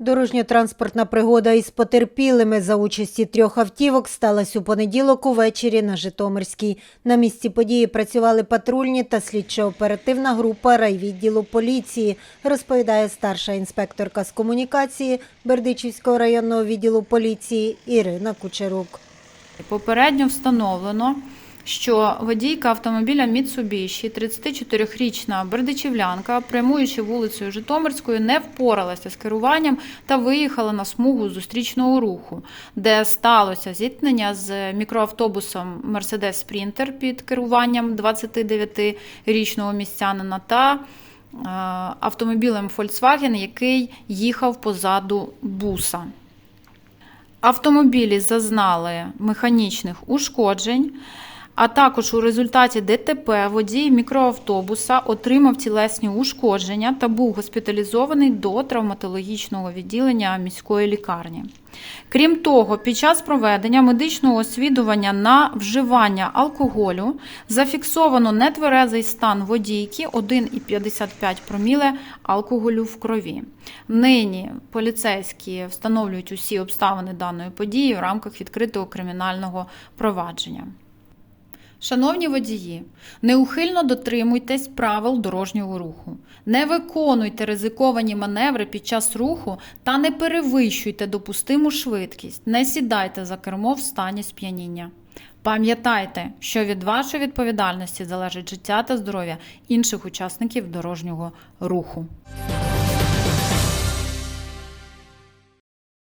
Дорожньо-транспортна пригода із потерпілими за участі трьох автівок сталася у понеділок увечері на Житомирській. На місці події працювали патрульні та слідчо-оперативна група райвідділу поліції, розповідає старша інспекторка з комунікації Бердичівського районного відділу поліції Ірина Кучерук. Попередньо встановлено, що водійка автомобіля Mitsubishi, 34-річна бердичівлянка, прямуючи вулицею Житомирською, не впоралася з керуванням та виїхала на смугу зустрічного руху, де сталося зіткнення з мікроавтобусом Mercedes Sprinter під керуванням 29-річного містянина та е, автомобілем Volkswagen, який їхав позаду буса. Автомобілі зазнали механічних ушкоджень, а також у результаті ДТП водій мікроавтобуса отримав тілесні ушкодження та був госпіталізований до травматологічного відділення міської лікарні. Крім того, під час проведення медичного освідування на вживання алкоголю зафіксовано нетверезий стан водійки 1,55 проміле алкоголю в крові. Нині поліцейські встановлюють усі обставини даної події в рамках відкритого кримінального провадження. Шановні водії, неухильно дотримуйтесь правил дорожнього руху. Не виконуйте ризиковані маневри під час руху та не перевищуйте допустиму швидкість. Не сідайте за кермо в стані сп'яніння. Пам'ятайте, що від вашої відповідальності залежить життя та здоров'я інших учасників дорожнього руху.